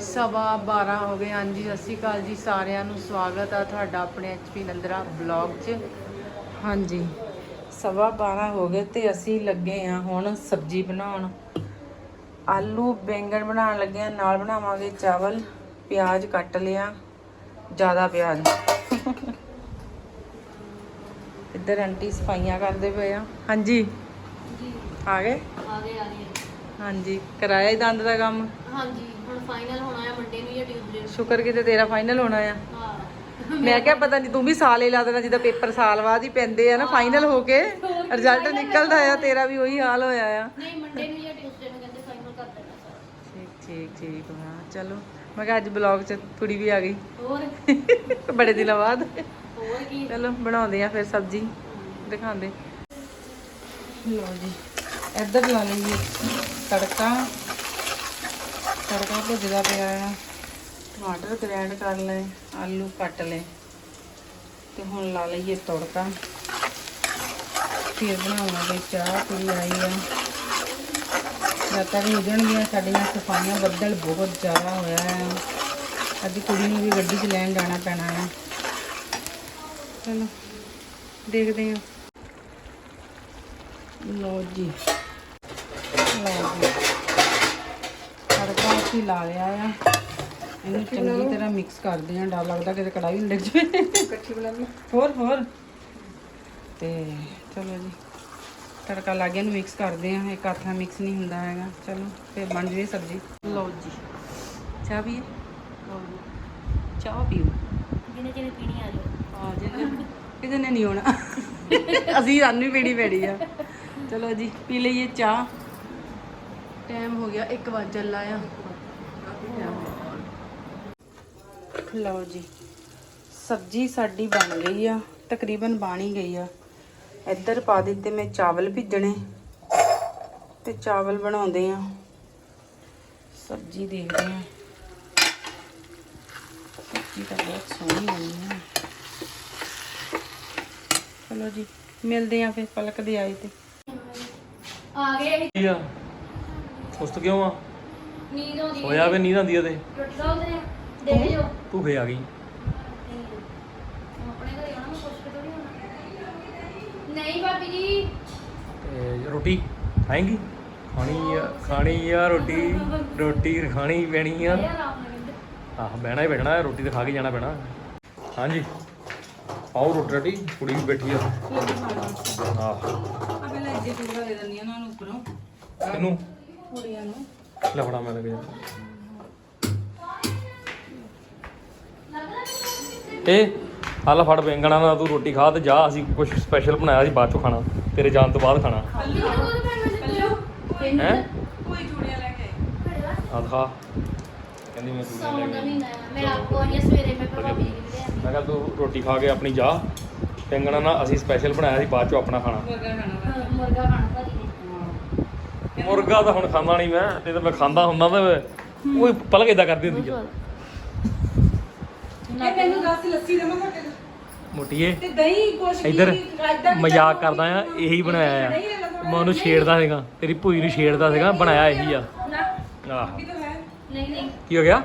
ਸਵਾ 12 ਹੋ ਗਏ। ਹਾਂਜੀ, ਸਤਿ ਸ਼੍ਰੀ ਅਕਾਲ ਜੀ। ਸਾਰਿਆਂ ਨੂੰ ਸਵਾਗਤ ਆ ਤੁਹਾਡਾ ਆਪਣੇ ਐਚਪੀ ਨੰਦਰਾ ਬਲੌਗ 'ਚ। ਹਾਂਜੀ, ਸਵਾ 12 ਹੋ ਗਏ ਤੇ ਅਸੀਂ ਲੱਗੇ ਆ ਹੁਣ ਸਬਜ਼ੀ ਬਣਾਉਣ। ਆਲੂ ਬੈਂਗਣ ਬਣਾਉਣ ਲੱਗੇ ਆ ਨਾਲ ਬਣਾਵਾਂਗੇ ਚਾਵਲ। ਪਿਆਜ਼ ਕੱਟ ਲਿਆ। ਜ਼ਿਆਦਾ ਪਿਆਜ਼। ਇੱਧਰ ਆਂਟੀ ਸਫਾਈਆਂ ਕਰਦੇ ਪਏ ਆ। ਹਾਂਜੀ। ਆ ਗਏ? ਆ ਗਏ ਆ ਗਏ। ਹਾਂਜੀ ਕਰਾਇਆ ਹੀ ਦੰਦ ਦਾ ਕੰਮ? ਹਾਂਜੀ ਹੁਣ ਫਾਈਨਲ ਹੋਣਾ ਹੈ ਮੰਡੇ ਨੂੰ ਜਾਂ ਟਿਊਜ਼ਡੇ ਨੂੰ ਸ਼ੁਕਰ ਕਿਤੇ ਤੇਰਾ ਫਾਈਨਲ ਹੋਣਾ ਆ। ਹਾਂ। ਮੈਂ ਕਿਹਾ ਪਤਾ ਨਹੀਂ ਤੂੰ ਵੀ ਸਾਲ ਹੀ ਲਾ ਦੇਣਾ ਜਿੱਦਾਂ ਪੇਪਰ ਸਾਲ ਬਾਅਦ ਹੀ ਪੈਂਦੇ ਆ ਨਾ ਫਾਈਨਲ ਹੋ ਕੇ। ਰਿਜ਼ਲਟ ਨਿਕਲਦਾ ਆ ਤੇਰਾ ਵੀ ਉਹੀ ਹਾਲ ਹੋਇਆ ਆ। ਨਹੀਂ ਮੰਡੇ ਨੂੰ ਜਾਂ ਟਿਊਜ਼ਡੇ ਨੂੰ ਕਹਿੰਦੇ ਫਾਈਨਲ ਕਰ ਦੇਣਾ ਸਾਰਾ। ਠੀਕ ਠੀਕ ਠੀਕ ਹਾਂ ਚਲੋ। ਮੈਂ ਕਿਹਾ ਅੱਜ ਬਲੌਗ 'ਚ ਕੁੜੀ ਵੀ ਆ ਗਈ। ਹੋਰ? ਬੜੇ ਦਿਨਾਂ ਬਾਅਦ। ਹੋਰ ਕੀ? ਚਲੋ ਬਣਾਉਂਦੇ ਆ ਫਿਰ ਸਬਜ਼ੀ। ਦਿਖਾਉਂਦੇ। ਲਓ ਜੀ। ਇੱਧਰ ਲਾ ਲਈਏ ਤੜਕਾ। ਤੜਕਾ ਭੁੱਜਦਾ ਪਿਆ ਆ। ਟਮਾਟਰ ਗ੍ਰੈਂਡ ਕਰ ਲਏ, ਆਲੂ ਕੱਟ ਲਏ। ਤੇ ਹੁਣ ਲਾ ਲਈਏ ਤੜਕਾ। ਫਿਰ ਬਣਾਵਾਂਗੇ ਚਾਹ ਪੀ ਆਈ ਆ। ਰਾਤਾਂ ਵੀ ਹੋ ਜਾਣਗੀਆਂ, ਸਾਡੀਆਂ ਸਫਾਈਆਂ ਬੱਦਲ ਬਹੁਤ ਜ਼ਿਆਦਾ ਹੋਇਆ ਹੈ ਅੱਜ ਕੁੜੀ ਨੂੰ ਵੀ ਗੱਡੀ 'ਚ ਲੈਣ ਜਾਣਾ ਪੈਣਾ ਹੈ ਚਲੋ, ਦੇਖਦੇ ਹਾਂ ਲਓ ਜੀ। ਲਓ ਜੀ। ਤੜਕਾ ਅਸੀਂ ਲਾ ਲਿਆ ਆ। ਇਹਨੂੰ ਚੰਗੀ ਤਰ੍ਹਾਂ ਮਿਕਸ ਕਰਦੇ ਹਾਂ ਡਰ ਲੱਗਦਾ ਕਿਤੇ ਕੜਾਈ ਨੂੰ ਡਿੱਗ ਜਾਵੇ ਇਕੱਠੀ ਬਣਾ ਲਈ ਹੋਰ ਹੋਰ। ਤੇ ਚਲੋ ਜੀ ਤੜਕਾ ਲਾ ਗਿਆ ਨੂੰ ਮਿਕਸ ਕਰਦੇ ਹਾਂ ਇੱਕ ਹੱਥ ਨਾਲ ਮਿਕਸ ਨਹੀਂ ਹੁੰਦਾ ਹੈਗਾ। ਚਲੋ ਫਿਰ ਬਣ ਜਵੇ ਸਬਜ਼ੀ। ਲਓ ਜੀ। ਚਾਹ ਪੀਏ? ਲਓ ਜੀ। ਚਾਹ ਪੀਓ। ਜਿਹਨੇ ਜਿਹਨੇ ਪੀਣੀ ਆ ਜਾਓ। ਆ ਜੇ ਕਿਤੇ ਨੇ ਨਹੀਂ ਆਉਣਾ। ਅਸੀਂ ਸਾਨੂੰ ਹੀ ਪੀਣੀ ਪੈਣੀ ਆ। ਚਲੋ ਜੀ ਪੀ ਲਈਏ ਚਾਹ। ਟਾਈਮ ਹੋ ਗਿਆ 1 ਵਜੇ ਚੱਲਾ ਆ ਲਓ ਜੀ ਸਬਜ਼ੀ ਸਾਡੀ ਬਣ ਗਈ ਆ ਤਕਰੀਬਨ ਬਣ ਗਈ ਆ। ਇੱਧਰ ਪਾ ਦਿੱਤੇ ਮੈਂ ਚਾਵਲ ਭਿੱਜਣੇ ਤੇ ਚਾਵਲ ਬਣਾਉਂਦੇ ਆ। ਸਬਜ਼ੀ ਦੇਖਦੇ ਆ। ਸਬਜ਼ੀ ਤਾਂ ਬਹੁਤ ਸੋਹਣੀ ਬਣੀ ਆ। ਚਲੋ ਜੀ ਮਿਲਦੇ ਆ ਫਿਰ ਪਲਕ ਦੇ ਆਏ ਤੇ। ਆ ਗਏ। ਆ। ਸੁਸਤ ਕਿਉਂ ਆ? ਨੀਂਦ ਆਉਂਦੀ ਹੋਇਆ ਵੀ ਨੀਂਦ ਆਉਂਦੀ ਆ ਤੇ ਟੁੱਟ ਜਾਉਂਦੇ ਦੇਖ ਜੋ ਤੂੰ? ਫੇ ਆ ਗਈ ਆਪਣੇ ਘਰੇ ਆਉਣਾ ਮੈਂ ਕੁਛ ਥੋੜੀ ਹੋਣਾ। ਨਹੀਂ ਭਾਬੀ ਜੀ। ਤੇ ਰੋਟੀ ਖਾਏਂਗੀ? ਖਾਣੀ ਆ ਖਾਣੀ ਆ ਰੋਟੀ। ਰੋਟੀ ਖਾਣੀ ਪੈਣੀ ਆ। ਆਹ ਬਹਿਣਾ ਹੀ ਬੈਠਣਾ ਰੋਟੀ ਤਾਂ ਖਾ ਕੇ ਜਾਣਾ ਪੈਣਾ। ਹਾਂਜੀ। ਪਾਓ ਰੋਟੀ ਰਾਟੀ ਕੁੜੀ ਵੀ ਬੈਠੀ ਆ। ਆਹ। ਆ ਪਹਿਲਾਂ ਇੱਜੇ ਪੂਰਾ ਦੇ ਆ ਉਹਨਾਂ ਨੂੰ ਉੱਪਰੋਂ। ਇਹਨੂੰ ਕੁੜੀਆਂ ਨੂੰ। ਲੈ ਫੜਾ ਮੈਂ ਲੱਗ ਜਾ। ਇਹ ਹਾਲਾ ਫੜ ਬੈਂਗਣਾ ਨਾਲ ਤੂੰ ਰੋਟੀ ਖਾ ਤੇ ਜਾ ਅਸੀਂ ਕੁਝ ਸਪੈਸ਼ਲ ਬਣਾਇਆ ਸੀ ਬਾਅਦ ਚੋਂ ਖਾਣਾ। ਤੇਰੇ ਜਾਣ ਤੋਂ ਬਾਅਦ ਖਾਣਾ। ਹੈ? ਕੋਈ ਚੂੜੀਆਂ ਲੈ ਕੇ ਆ ਦਿਖਾ। ਕਹਿੰਦੀ ਮੈਂ ਤੂੰ ਸੌਣ ਦਾ ਮਹੀਨਾ ਆ ਮੈਂ ਆਪਕੋ ਆਈ ਸਵੇਰੇ ਮੈਂ ਭਾਬੀ ਜੀ ਦੇ ਲਿਆ ਮੈਂ ਕਿਹਾ ਤੂੰ ਰੋਟੀ ਖਾ ਕੇ ਆਪਣੀ ਜਾ। ਬੈਂਗਣਾ ਨਾਲ ਅਸੀਂ ਸਪੈਸ਼ਲ ਬਣਾਇਆ ਸੀ ਬਾਅਦ ਚੋਂ ਆਪਣਾ ਖਾਣਾ। ਬਰਗਰ ਖਾਣਾ। ਵਾ। ਮੁਰਗਾ ਖਾਣਾ ਭਾਜੀ ਨੇ। ਮੁਰਗਾ ਤਾਂ ਹੁਣ ਖਾਂਦਾ ਨਹੀਂ ਮੈਂ ਤੇ ਤਾਂ ਮੈਂ ਖਾਂਦਾ ਹੁੰਦਾ ਤਾਂ ਉਹ ਪਲਕ ਇਦਾਂ ਕਰਦੀ ਹੁੰਦੀ ਆ। ਇਹ ਮੈਨੂੰ ਦੱਸ ਲੱਸੀ ਦੇਵਾਂ ਤੁਹਾਡੇ ਤੋਂ? ਮੋਟੀਏ ਤੇ ਦਹੀਂ ਕੁਛ ਕੀ ਇੱਧਰ ਏਦਾਂ ਮਜ਼ਾਕ ਕਰਦਾ ਆ ਇਹੀ ਬਣਾਇਆ ਆ। ਮੈਂ ਉਹਨੂੰ ਛੇੜਦਾ ਸੀਗਾ ਤੇਰੀ ਭੂਈ ਨੂੰ ਛੇੜਦਾ ਸੀਗਾ ਬਣਾਇਆ ਇਹੀ ਆ। ਆਹ। ਤਾਂ ਹੈ ਨਹੀਂ ਨਹੀਂ। ਕੀ ਹੋ ਗਿਆ?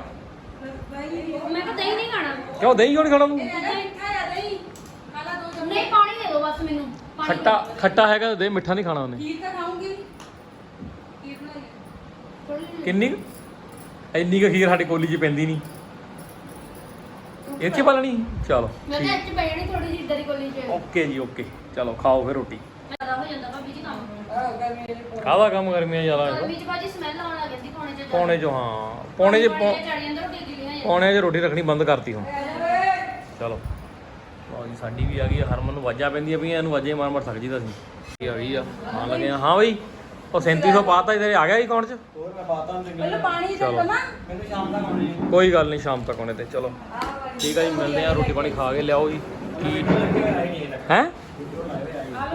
ਮੈਂ ਤਾਂ ਦਹੀਂ ਨਹੀਂ ਖਾਣਾ। ਕਿਉਂ ਦਹੀਂ ਕਿਉਂ ਨਹੀਂ ਖਾਣਾ ਤੂੰ? ਨਹੀਂ ਪਾਣੀ ਦੇ ਦਿਓ ਬਸ ਮੈਨੂੰ। ਪਾਣੀ ਖੱਟਾ ਖੱਟਾ ਹੈਗਾ ਤਾਂ ਦੇ ਮਿੱਠਾ ਨਹੀਂ ਖਾਣਾ ਉਹਨੇ। ਖੀਰ ਤਾਂ ਖਾਉਂਗੀ ਖੀਰ ਬਣਾਈ ਥੋੜੀ ਜਿਹੀ- ਕਿੰਨੀ ਕੁ? ਇੰਨੀ ਕੁ ਖੀਰ ਸਾਡੀ ਕੋਲੀ 'ਚ ਪੈਂਦੀ ਨਹੀਂ ਇੱਥੇ ਪਾਲਣੀ ਚਲੋ ਮੈਂ ਤਾਂ ਇੱਥੇ ਪੈ ਜਾਣੀ ਥੋੜੀ ਜਿਹੀ ਇਦਾਂ ਕੋਲੀ ਚ। ਓਕੇ ਜੀ ਓਕੇ। ਚਲੋ ਖਾਓ ਫਿਰ ਰੋਟੀ। ਜ਼ਿਆਦਾ ਹੋ ਜਾਂਦਾ ਭਾਬੀ ਜੀ ਕੰਮ। ਕਾਹਦਾ ਕੰਮ ਗਰਮੀਆਂ ਜ਼ਿਆਦਾ? ਗਰਮੀ ਚ ਭਾਜੀ ਸਮੈਲ ਆਉਣ ਲੱਗ ਜਾਂਦੀ ਪੌਣੇ ਚ ਪੌਣੇ 'ਚ ਹਾਂ। ਪੌਣੇ 'ਚ ਪੌ- ਚੜ ਜਾਂਦਾ ਰੋਟੀ ਗਿੱਲੀਆਂ ਜਾਂ ਪੌਣੇ 'ਚ ਰੋਟੀ ਰੱਖਣੀ ਬੰਦ ਕਰਤੀ ਹੁਣ। ਚਲੋ। ਲਓ ਜੀ ਸਾਡੀ ਵੀ ਆ ਗਈ ਆ, ਹਰਮਨ ਨੂੰ ਵਾਜਾਂ ਪੈਂਦੀਆਂ ਪਈਆਂ ਇਹਨੂੰ ਵਾਜੇ ਮਾਰ ਮਾਰ ਥੱਕ ਜੀਦਾ ਸੀ। ਇਹ ਆ ਗਈ ਆ ਹਾਂ ਲੱਗੇ ਆ ਹਾਂ ਬਈ। ਉਹ 3700 ਪਾਤਾ ਇਧਰ ਆ ਗਿਆ ਅਕਾਊਂਟ 'ਚ? ਪਹਿਲਾਂ ਪਾਣੀ ਚਲੋ। ਕੋਈ ਗੱਲ ਨਹੀਂ ਸ਼ਾਮ ਤੱਕ ਆਉਣੇ ਤੇ ਚਲੋ। ਠੀਕ ਆ ਜੀ ਮਿਲਦੇ ਆ ਰੋਟੀ ਪਾਣੀ ਖਾ ਕੇ ਲਿਆਓ ਜੀ। ਕੀ ਹੈ?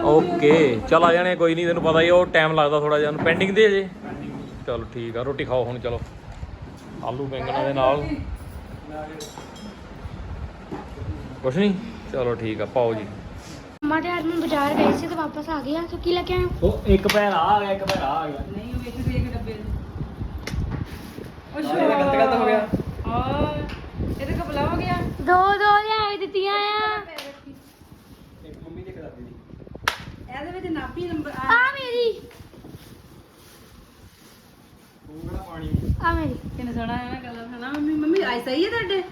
ਓਕੇ ਚਲ ਆ ਜਾਣੇ ਕੋਈ ਨਹੀਂ ਤੈਨੂੰ ਪਤਾ ਹੀ ਉਹ ਟਾਈਮ ਲੱਗਦਾ ਥੋੜਾ ਜਿਹਾ ਪੈਂਡਿੰਗ ਦੇ ਜੇ। ਚਲੋ ਠੀਕ ਆ ਰੋਟੀ ਖਾਓ ਹੁਣ ਚਲੋ। ਆਲੂ ਬੈਂਗਣਾ ਦੇ ਨਾਲ। ਕੁਛ ਨਹੀਂ? ਚਲੋ ਠੀਕ ਆ ਪਾਓ ਜੀ। ਮੰਮਾ ਤੇ ਅੱਜ ਮੈਂ ਬਾਜ਼ਾਰ ਗਏ ਸੀ ਤੇ ਵਾਪਸ ਆ ਗਿਆ ਤੂੰ ਕੀ ਲੈ ਕੇ ਆਇਆ ਉਹ ਇੱਕ ਪੈਰ ਆ ਗਿਆ ਇੱਕ ਪੈਰ ਆ ਗਿਆ। ਨਹੀਂ ਉਹ ਵੇਖ ਵੇਖ ਡੱਬੇ ਗਲਤ ਗਲਤ ਹੋ ਗਿਆ। ਔਰ ਇਹਦੇ ਕਪਲਾ ਹੋ ਗਿਆ। ਦੋ ਦੋ ਲਿਆ ਕੇ ਦਿੱਤੀਆਂ ਆ। ਇਹਦੇ ਵਿੱਚ ਨਾਪੀ ਨੰਬਰ ਆ। ਮੇਰੀ। ਆ ਮੇਰੀ। ਕਿੰਨਾ ਸੋਹਣਾ ਹੈ ਨਾ ਕਲਰ ਹੈ ਨਾ ਮੰਮੀ? ਮੰਮੀ ਆਈ ਸਹੀ ਹੈ ਤੁਹਾਡੇ?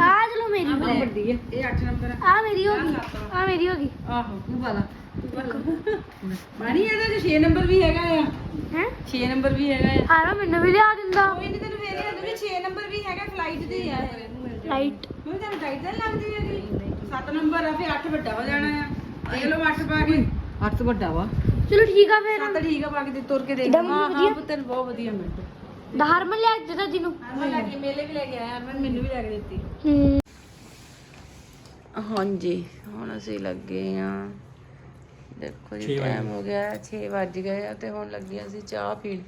ਆ। ਚਲੋ ਮੇਰੀ ਵੱਡੀ ਹੈ ਇਹ 8 ਨੰਬਰ ਹੈ ਆ ਮੇਰੀ ਹੋ ਗਈ। ਆ। ਮੇਰੀ ਹੋ ਗਈ। ਆਹੋ ਤੂੰ ਪਾ ਲਾ ਮਾਣੀ ਇਹਦੇ 'ਚ 6 ਨੰਬਰ ਵੀ ਹੈਗਾ ਆ। ਹੈ? 6 ਨੰਬਰ ਵੀ ਹੈਗਾ ਆ। ਹਾਰਾ ਮੈਨੂੰ ਵੀ ਲਿਆ ਦਿੰਦਾ। ਕੋਈ ਨਹੀਂ ਤੈਨੂੰ ਫੇਰ ਇਹਦੇ ਵਿੱਚ 6 ਨੰਬਰ ਵੀ ਹੈਗਾ ਫਲਾਈਟ ਦੇ ਆ। ਇਹ ਲਾਈਟ ਮੈਂ ਤੁਹਾਨੂੰ ਟਾਈਟ ਤਾਂ ਨੀ ਲੱਗਦੀ ਹੈਗੀ। 7 ਨੰਬਰ ਆ ਫੇ 8 ਵੱਡਾ ਹੋ ਜਾਣਾ ਆ। ਦੇਖ ਲਓ 8 ਪਾ ਕੇ। 8 ਵੱਡਾ ਵਾ। ਚਲੋ ਠੀਕ ਆ ਫਿਰ। 7 ਠੀਕ ਆ ਪਾ ਕੇ ਤੇ ਤੁਰ ਕੇ ਦੇਖ ਹਾਂ ਵਧੀਆ। ਹਾਂ ਪੁੱਤਰ ਬਹੁਤ ਵਧੀਆ ਮਿੰਟ। ਹਰਮਨ ਲਿਆ ਕੇ ਦਿੱਤਾ ਜਿਹਨੂੰ ਮੈਂ ਲੈ ਕੇ ਮੇਲੇ ਵੀ ਲੈ ਕੇ ਆਇਆ ਮੈਂ ਮੈਨੂੰ ਵੀ ਲੈ ਕੇ ਦਿੱਤੀ। ਹੂੰ। ਹਾਂਜੀ ਹੁਣ ਅਸੀਂ ਲੱਗੇ ਆ। ਦੇਖੋ ਜੀ ਟਾਈਮ ਹੋ ਗਿਆ 6 ਵੱਜ ਗਏ ਆ ਤੇ ਹੁਣ ਲੱਗੇ ਅਸੀਂ ਚਾਹ ਪੀਣ।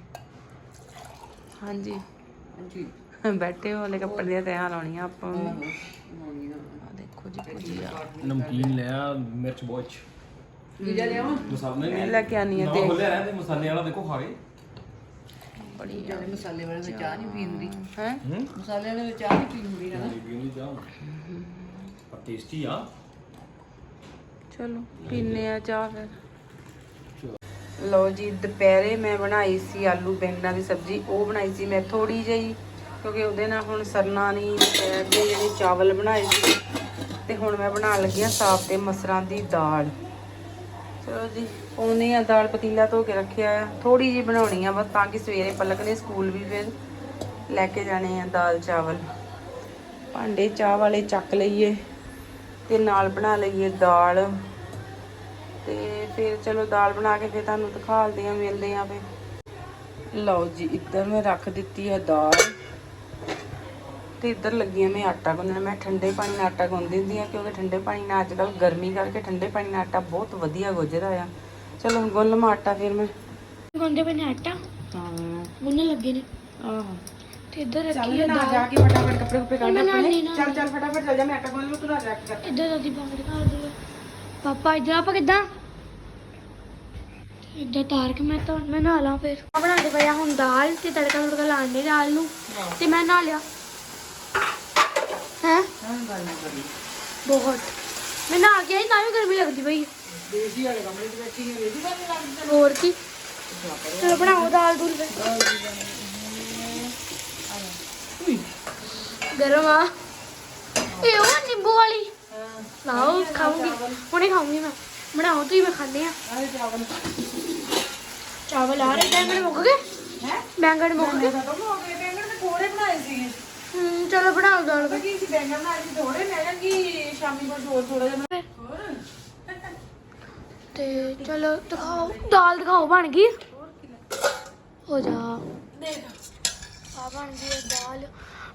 ਹਾਂਜੀ। ਹਾਂਜੀ। ਬੈਠੇ ਹੋਲੇ ਕੱਪੜੇ ਦੀਆਂ ਤੈਆਂ ਲਾਉਣੀਆਂ ਆਪਾਂ। ਨੂੰ ਆ ਦੇਖੋ ਜੀ ਭੁਜੀਆ। ਨਮਕੀਨ ਲਿਆ ਮਿਰਚ ਬਹੁਤ ਵੀਜ਼ਾ ਲਿਆਵਾਂ? ਮਸਾਲੇ ਲੈ ਕੇ ਆਨੀ ਆ ਤੇ। ਹੈ ਮਸਾਲੇ ਵਾਲਾ ਦੇਖੋ ਖਾ ਕੇ ਬੜੀ ਜ਼ਿਆਦਾ ਮਸਾਲੇ ਵਾਲੇ ਵਿੱਚ ਚਾਹ ਨਹੀਂ ਪੀਂਦੀ। ਹੈ? ਹੂੰ? ਮਸਾਲੇ ਵਾਲੇ ਵਿੱਚ ਚਾਹ ਨਹੀਂ ਪੀਂਦੀ ਹੈ ਪੀਣੀ ਚਾਹ ਪਰ ਟੇਸਟੀ ਆ। ਚਲੋ ਪੀਨੇ ਆ ਚਾਹ ਫਿਰ। ਲਓ ਜੀ ਦੁਪਹਿਰੇ ਮੈਂ ਬਣਾਈ ਸੀ ਆਲੂ ਬੈਂਗਣਾ ਦੀ ਸਬਜ਼ੀ। ਉਹ ਬਣਾਈ ਸੀ ਮੈਂ ਥੋੜੀ ਜਿਹੀ ਕਿਉਂਕਿ ਉਹਦੇ ਨਾਲ ਹੁਣ ਸਰਨਾ ਨਹੀਂ ਦੁਪਹਿਰ ਦੇ ਜਿਹੜੇ ਚਾਵਲ ਬਣਾਏ ਸੀ। ਤੇ ਹੁਣ ਮੈਂ ਬਣਾਉਣ ਲੱਗੀ ਆ ਸਾਫ਼ ਤੇ ਮਸਰਾਂ ਦੀ ਦਾਲ। ਚਲੋ ਜੀ। ਪਾਉਨੇ ਆ ਦਾਲ ਪਤੀਲਾ ਧੋ ਕੇ ਰੱਖਿਆ ਆ। ਥੋੜੀ ਜੀ ਬਣਾਉਣੀ ਆ ਬਸ ਤਾਂ ਕਿ ਸਵੇਰੇ ਪਲਕ ਨੇ ਸਕੂਲ ਵੀ ਫਿਰ ਲੈ ਕੇ ਜਾਣੇ ਆ ਦਾਲ, ਚਾਵਲ। ਭਾਂਡੇ ਚਾਹ ਵਾਲੇ ਚੱਕ ਲਈਏ ਤੇ ਨਾਲ ਬਣਾ ਲਈਏ ਦਾਲ। ਤੇ ਫਿਰ ਚਲੋ ਦਾਲ ਬਣਾ ਕੇ ਫਿਰ ਤੁਹਾਨੂੰ ਦਿਖਾਲਦੇ ਆ, ਮਿਲਦੇ ਆ ਫਿਰ। ਲਓ ਜੀ, ਇੱਧਰ ਮੈਂ ਰੱਖ ਦਿੱਤੀ ਆ ਦਾਲ। ਤੇ ਇੱਧਰ ਲੱਗੀ ਆ ਮੈਂ ਆਟਾ ਗੁੰਨਣ। ਮੈਂ ਠੰਡੇ ਪਾਣੀ ਨਾਲ ਆਟਾ ਗੁੰਨ ਦਿੰਦੀ ਆ ਕਿਉਂਕਿ ਠੰਡੇ ਪਾਣੀ ਨਾਲ ਅੱਜ ਕੱਲ ਗਰਮੀ ਕਰਕੇ ਠੰਡੇ ਪਾਣੀ ਨਾਲ ਆਟਾ ਬਹੁਤ ਵਧੀਆ ਗੁੱਝਦਾ ਆ। ਚਲੋ ਹੁਣ ਗੁੰਨ ਲਵਾਂ ਆਟਾ ਫਿਰ ਮੈਂ। ਗੋਂਦੇ ਬਣੇ ਆਟਾ? ਹਾਂ। ਉਹਨੇ ਲੱਗੇ ਨੇ। ਆਹੋ। ਤੇ ਇੱਧਰ ਚੱਲ ਰੱਖੀ ਨਾ ਦਾਲ। ਜਾ ਕੇ ਫਟਾਫਟ ਕੱਪੜੇ ਕੁੱਪੜੇ ਕੱਢ ਆਪਣੇ। ਚੱਲ ਚੱਲ ਫਟਾਫਟ ਚੱਲ ਜਾ ਮੈਂ ਆਟਾ ਗੁੰਨ ਲਵਾਂ ਤੂੰ ਨਾ ਜਾ ਕੇ ਕਰ ਇੱਧਰ ਦਾਦੀ ਬਾਹਰ ਦਿਖਾ ਦੇ ਪਾਪਾ ਇੱਧਰ ਆਪਾਂ ਕਿੱਦਾਂ? ਇੱਧਰ ਤਾਰ ਕੇ ਮੈਂ ਤਾਂ ਮੈਂ ਨਹਾ ਲਾਂ ਫਿਰ। ਆ ਬਣਾਉਂਦੇ ਪਿਆ ਹੁਣ। ਦਾਲ ਤੇ ਤੜਕਾ ਤੜਕਾ ਲਾਣ ਦੇ ਦਾਲ ਨੂੰ। ਤੇ ਮੈਂ ਨਹਾ ਲਿਆ। ਹੈ ਬਹੁਤ। ਮੈਂ ਨਹਾ ਕੇ ਆਈ ਤਾਂ ਵੀ ਗਰਮੀ ਲੱਗਦੀ ਪਈ। ਦੇਸੀ ਵਾਲੇ ਕਮਰੇ 'ਚ ਬੈਠੀ ਹੈ ਵੇਦੀ ਬਾਰੇ ਲੱਗਦਾ ਹੋਰ ਕੀ? ਚਲੋ ਬਣਾਓ ਦਾਲ ਦੂਲ ਫਿਰ। ਗਰਮ ਆ। ਇਹ ਉਹ ਨਿੰਬੂ ਵਾਲੀ। ਲਾਓ ਖਾਉਂਗੀ ਹੁਣੇ ਖਾਉਂਗੀ ਮੈਂ। ਬਣਾਓ ਤੁਸੀਂ ਮੈਂ ਖਾਂਦੇ ਆ। ਆਹ ਚਾਵਲ। ਚਾਵਲ ਆ ਰਹੇ ਬੈਂਗਣ ਮੁੱਕ ਗਏ? ਹੈ? ਬੈਂਗਣ ਮੁੱਕ ਗਏ। ਖਤਮ ਹੋ ਗਏ। ਬੈਂਗਣ ਤੇ ਥੋੜੇ ਬਣਾਏ ਸੀਗੇ। ਹੂੰ ਚਲੋ ਬਣਾਓ ਦਾਲ ਪਤਾ ਕੀ ਸੀ ਬੈਂਗਣ ਬਣਾਏ ਸੀ ਥੋੜੇ ਮੈਂ ਕਿਹਾ ਕਿ ਸ਼ਾਮੀ ਕੁਝ ਹੋਰ ਥੋੜਾ ਜਿਹਾ ਬਣਾ- ਹੋਰ। ਤੇ ਚਲੋ ਦਿਖਾਓ। ਦਾਲ ਦਿਖਾਓ ਬਣ ਗਈ? ਹੋ ਜਾ। ਦੇਖ। ਆ ਬਣ ਗਈ ਹੈ ਦਾਲ।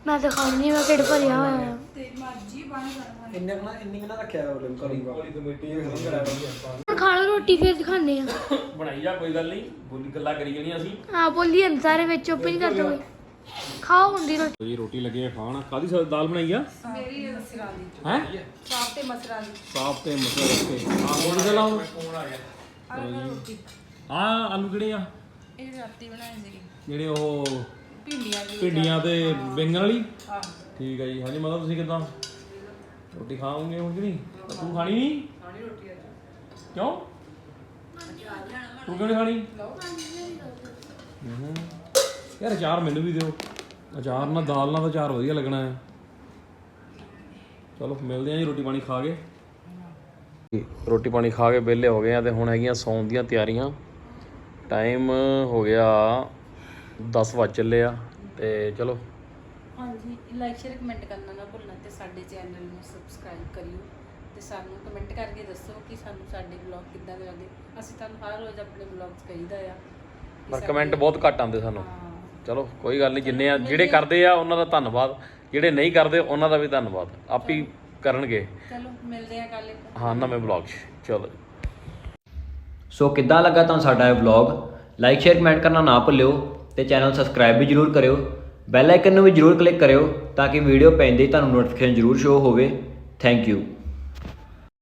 ਮੈਂ ਦਿਖਾਉਣੀ ਮੈਂ ਢਿੱਡ ਭਰਿਆ ਹੋਇਆ ਹੈ ਤੇ ਮਰਜ਼ੀ ਬਣ ਜਾਣਾ ਇੰਨੇ ਕੁ ਨਾ ਇੰਨੀ ਕੁ ਨਾ ਰੱਖਿਆ ਉਹ ਕਰੀ ਕੋਲੀ? ਕਮੇਟੀ ਹੁਣ ਖਾ ਲਓ ਰੋਟੀ ਫਿਰ ਦਿਖਾਉਂਦੇ ਆ। ਬਣਾਈ ਜਾ ਕੋਈ ਗੱਲ ਨਹੀਂ। ਬੋਲੀ ਗੱਲਾਂ ਕਰੀ ਜਾਣੀਆਂ ਅਸੀਂ। ਹਾਂ ਬੋਲੀ ਅੰਦਰ ਸਾਰੇ ਵਿੱਚ ਚੁੱਪ ਨਹੀਂ ਕਰਦਾ ਕੋਈ। ਖਾਓ ਹੁੰਦੀ ਰੋਟੀ। ਜੀ ਰੋਟੀ ਲੱਗੇ ਆ ਖਾਣ ਕਾਦੀ ਦਾਲ ਬਣਾਈ ਆ? ਮੇਰੀ ਮਸਰਾਂ ਦੀ ਹੈ? ਸਾਫ਼ ਤੇ ਮਸਰਾਂ ਦੀ ਸਾਫ਼ ਤੇ ਮਸਰ ਰੱਖੇ। ਆ ਆ ਆਹ ਲਓ ਰੋਟੀ। ਆ ਆਲੂ ਕਿਹੜੇ ਆ? ਇਹ ਰਾਤੀ ਬਣਾਏ ਸੀਗੇ। ਜਿਹੜੇ ਉਹ ਭਿੰਡੀਆਂ ਦੀ ਭਿੰਡੀਆਂ ਤੇ ਬੈਂਗਣ ਵਾਲੀ? ਠੀਕ ਹੈ ਜੀ। ਹਾਂਜੀ ਮਤਲਬ ਤੁਸੀਂ ਕਿਦਾਂ? ਰੋਟੀ ਖਾਓਗੇ ਹੁਣ ਕਿ ਨਹੀਂ? ਤੂੰ ਖਾਣੀ ਨਹੀਂ? ਖਾਣੀ ਰੋਟੀ ਆ ਕਿਉਂ? ਤੂੰ ਕਿਉਂ ਨਹੀਂ ਖਾਣੀ? ਹੂੰ। ਯਾਰ ਅਚਾਰ ਮੈਨੂੰ ਵੀ ਦਿਓ। ਅਚਾਰ ਨਾਲ ਦਾਲ ਨਾਲ ਤਾਂ ਅਚਾਰ ਵਧੀਆ ਲੱਗਣਾ ਹੈ। ਚਲੋ ਮਿਲਦੇ ਆਂ ਜੀ ਰੋਟੀ ਪਾਣੀ ਖਾ ਕੇ। ਰੋਟੀ ਪਾਣੀ ਖਾ ਕੇ ਵਿਹਲੇ ਹੋ ਗਏ ਆ ਤੇ ਹੁਣ ਹੈਗੀਆਂ ਸੌਣ ਦੀਆਂ ਤਿਆਰੀਆਂ। ਟਾਈਮ ਹੋ ਗਿਆ 10 ਵੱਜ ਚੱਲੇ ਆ ਤੇ ਚਲੋ। ਹਾਂਜੀ ਲਾਈਕ ਸ਼ੇਅਰ ਕਮੈਂਟ ਕਰਨਾ ਨਾ ਭੁੱਲਣਾ ਤੇ ਸਾਡੇ ਚੈਨਲ ਨੂੰ ਸਬਸਕ੍ਰਾਈਬ ਕਰਿਓ। ਤੇ ਸਾਨੂੰ ਕਮੈਂਟ ਕਰਕੇ ਦੱਸੋ ਕਿ ਸਾਨੂੰ ਸਾਡੇ ਵਲੌਗ ਕਿੱਦਾਂ ਦੇ ਲੱਗਦੇ। ਅਸੀਂ ਤੁਹਾਨੂੰ ਹਰ ਰੋਜ਼ ਆਪਣੇ ਵਲੌਗਸ ਕਹੀਦਾ ਆ ਪਰ ਕਮੈਂਟ ਬਹੁਤ ਘੱਟ ਆਉਂਦੇ ਸਾਨੂੰ। ਚਲੋ ਕੋਈ ਗੱਲ ਨਹੀਂ ਜਿੰਨੇ ਆ ਜਿਹੜੇ ਕਰਦੇ ਆ ਉਹਨਾਂ ਦਾ ਧੰਨਵਾਦ। ਜਿਹੜੇ ਨਹੀਂ ਕਰਦੇ ਉਹਨਾਂ ਦਾ ਵੀ ਧੰਨਵਾਦ। ਆਪ ਹੀ ਕਰਨਗੇ। ਚਲੋ ਮਿਲਦੇ ਆ ਕੱਲ ਇੱਕ ਹਾਂ ਨਵੇਂ ਬਲੌਗ 'ਚ। ਚਲੋ। ਸੋ ਕਿੱਦਾਂ ਲੱਗਾ ਤੁਹਾਨੂੰ ਸਾਡਾ ਇਹ ਵਲੌਗ? ਲਾਈਕ ਸ਼ੇਅਰ ਕਮੈਂਟ ਕਰਨਾ ਨਾ ਭੁੱਲਿਓ ਤੇ ਚੈਨਲ ਸਬਸਕ੍ਰਾਈਬ ਵੀ ਜਰੂਰ ਕਰਿਓ। ਬੈਲ ਆਈਕਨ ਨੂੰ ਵੀ ਜਰੂਰ ਕਲਿੱਕ ਕਰਿਓ ਤਾਂ ਕਿ ਵੀਡੀਓ ਪੈਂਦੇ ਹੀ ਤੁਹਾਨੂੰ ਨੋਟੀਫਿਕੇਸ਼ਨ ਜਰੂਰ ਸ਼ੋ ਹੋਵੇ। Thank you